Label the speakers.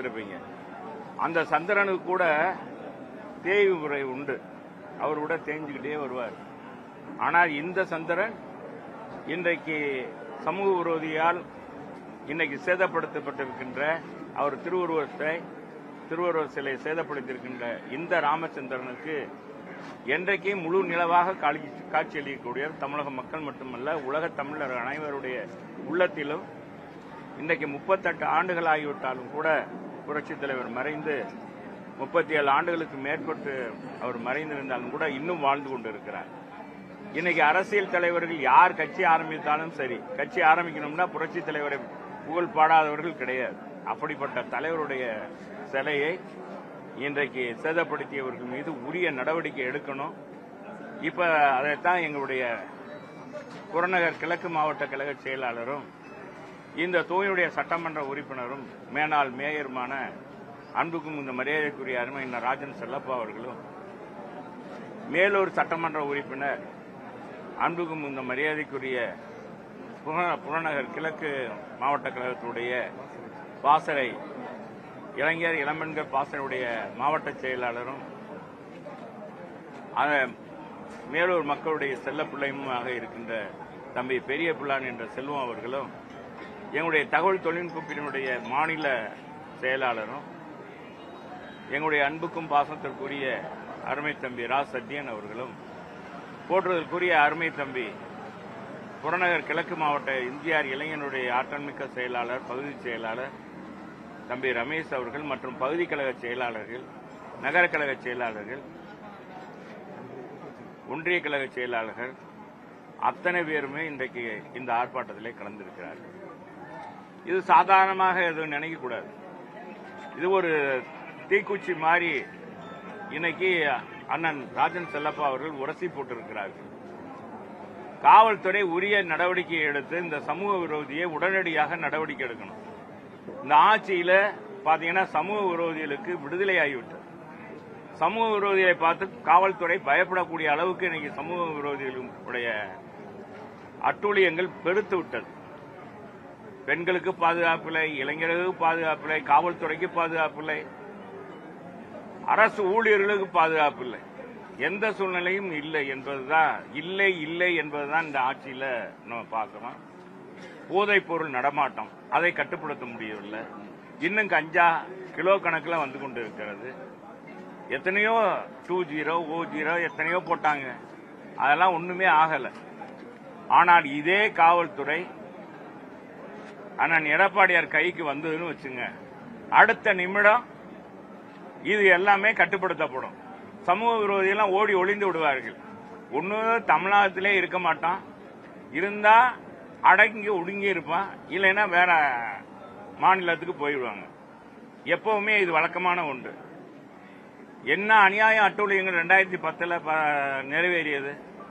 Speaker 1: பார்த்திருப்பீங்க. அந்த சந்திரனுக்கு கூட தேய்வு முறை உண்டு. அவர் கூட தேஞ்சுக்கிட்டே வருவார். ஆனால் இந்த சந்திரன் இன்றைக்கு சமூக விரோதியால் இன்னைக்கு சேதப்படுத்தப்பட்டிருக்கின்ற அவர் திருவுருவத்தை திருவுருவ சிலை சேதப்படுத்தியிருக்கின்ற இந்த ராமச்சந்திரனுக்கு என்றைக்கும் முழு நிலவாக காட்சியளிக்கக்கூடிய தமிழக மக்கள் மட்டுமல்ல உலக தமிழர் அனைவருடைய உள்ளத்திலும் இன்றைக்கு முப்பத்தெட்டு ஆண்டுகள் ஆகிவிட்டாலும் கூட புரட்சித் தலைவர் மறைந்து முப்பத்தி ஏழு ஆண்டுகளுக்கு மேற்பட்டு அவர் மறைந்திருந்தாலும் கூட இன்னும் வாழ்ந்து கொண்டிருக்கிறார். இன்னைக்கு அரசியல் தலைவர்கள் யார் கட்சி ஆரம்பித்தாலும் சரி கட்சி ஆரம்பிக்கணும்னா புரட்சி தலைவரை புகழ் பாடாதவர்கள் கிடையாது. அப்படிப்பட்ட தலைவருடைய சிலையை இன்றைக்கு சேதப்படுத்தியவர்கள் மீது உரிய நடவடிக்கை எடுக்கணும். இப்ப அதைத்தான் எங்களுடைய புறநகர் கிழக்கு மாவட்ட கழக செயலாளரும் இந்த தொகுதியுடைய சட்டமன்ற உறுப்பினரும் மேனாள் மேயருமான அன்புக்கும் இந்த மரியாதைக்குரிய அருமையினர் ராஜன் செல்லப்பா அவர்களும் மேலூர் சட்டமன்ற உறுப்பினர் அன்புக்கும் இந்த மரியாதைக்குரிய புற- புறநகர் கிழக்கு மாவட்ட கழகத்துடைய பாசறை இளைஞர் இளம்பெண்கள் பாசறையுடைய மாவட்ட செயலாளரும் மேலூர் மக்களுடைய செல்ல பிள்ளையுமாக இருக்கின்ற தம்பி பெரிய பிள்ளான் என்ற செல்வம் அவர்களும் எங்களுடைய தகவல் தொழில்நுட்ப பிரிவினுடைய மாநில செயலாளரும் எங்களுடைய அன்புக்கும் பாசத்திற்குரிய அருமை தம்பி ரா சத்யன் அவர்களும் போற்றுவதற்குரிய அருமை தம்பி புறநகர் கிழக்கு மாவட்ட இந்தியார் இளைஞனுடைய ஆற்றல்மிக்க செயலாளர் பகுதி செயலாளர் தம்பி ரமேஷ் அவர்கள் மற்றும் பகுதி கழக செயலாளர்கள் நகர கழக செயலாளர்கள் ஒன்றிய கழக செயலாளர்கள் அத்தனை பேருமே இன்றைக்கு இந்த ஆர்ப்பாட்டத்திலே கலந்திருக்கிறார்கள். இது சாதாரணமாக எதுவும் நினைக்கக்கூடாது. இது ஒரு தீக்குச்சி மாதிரி இன்னைக்கு அண்ணன் ராஜன் செல்லப்பா அவர்கள் உரசி போட்டிருக்கிறார்கள். காவல்துறை உரிய நடவடிக்கை எடுத்து இந்த சமூக விரோதியை உடனடியாக நடவடிக்கை எடுக்கணும். இந்த ஆட்சியில பாத்தீங்கன்னா சமூக விரோதிகளுக்கு விடுதலை ஆகிவிட்டது சமூக விரோதிகளை பார்த்து காவல்துறை பயப்படக்கூடிய அளவுக்கு இன்னைக்கு சமூக விரோதிகளுடைய அட்டூழியங்கள் பெருத்து விட்டது. பெண்களுக்கு பாதுகாப்பில்லை இளைஞர்களுக்கு பாதுகாப்பில்லை காவல்துறைக்கு பாதுகாப்பில்லை அரசு ஊழியர்களுக்கு பாதுகாப்பில்லை. எந்த சூழ்நிலையும் இல்லை என்பதுதான் இல்லை இல்லை என்பதுதான் இந்த ஆட்சியில நம்ம பார்க்கிறோம். போதைப் பொருள் நடமாட்டம் அதை கட்டுப்படுத்த முடியவில்லை. இன்னும் கஞ்சா கிலோ கணக்கில் வந்து கொண்டு இருக்கிறது எத்தனையோ டூ ஜீரோ ஓ ஜீரோ எத்தனையோ போட்டாங்க. அதெல்லாம் ஒண்ணுமே ஆகலை. ஆனால் இதே காவல்துறை அண்ணன் எடப்பாடியார் கைக்கு வந்ததுன்னு வச்சுங்க. அடுத்த நிமிடம் இது எல்லாமே கட்டுப்படுத்தப்படும். சமூக விரோதியெல்லாம் ஓடி ஒளிந்து விடுவார்கள். ஒன்று தமிழகத்திலே இருக்க மாட்டான். இருந்தா அடங்கி ஒடுங்கி இருப்பான். இல்லைன்னா வேற மாநிலத்துக்கு போயிடுவாங்க. எப்பவுமே இது வழக்கமான ஒன்று. என்ன அநியாயம் அட்டூழியங்கள் ரெண்டாயிரத்தி பத்தில் ப- நிறைவேறியது?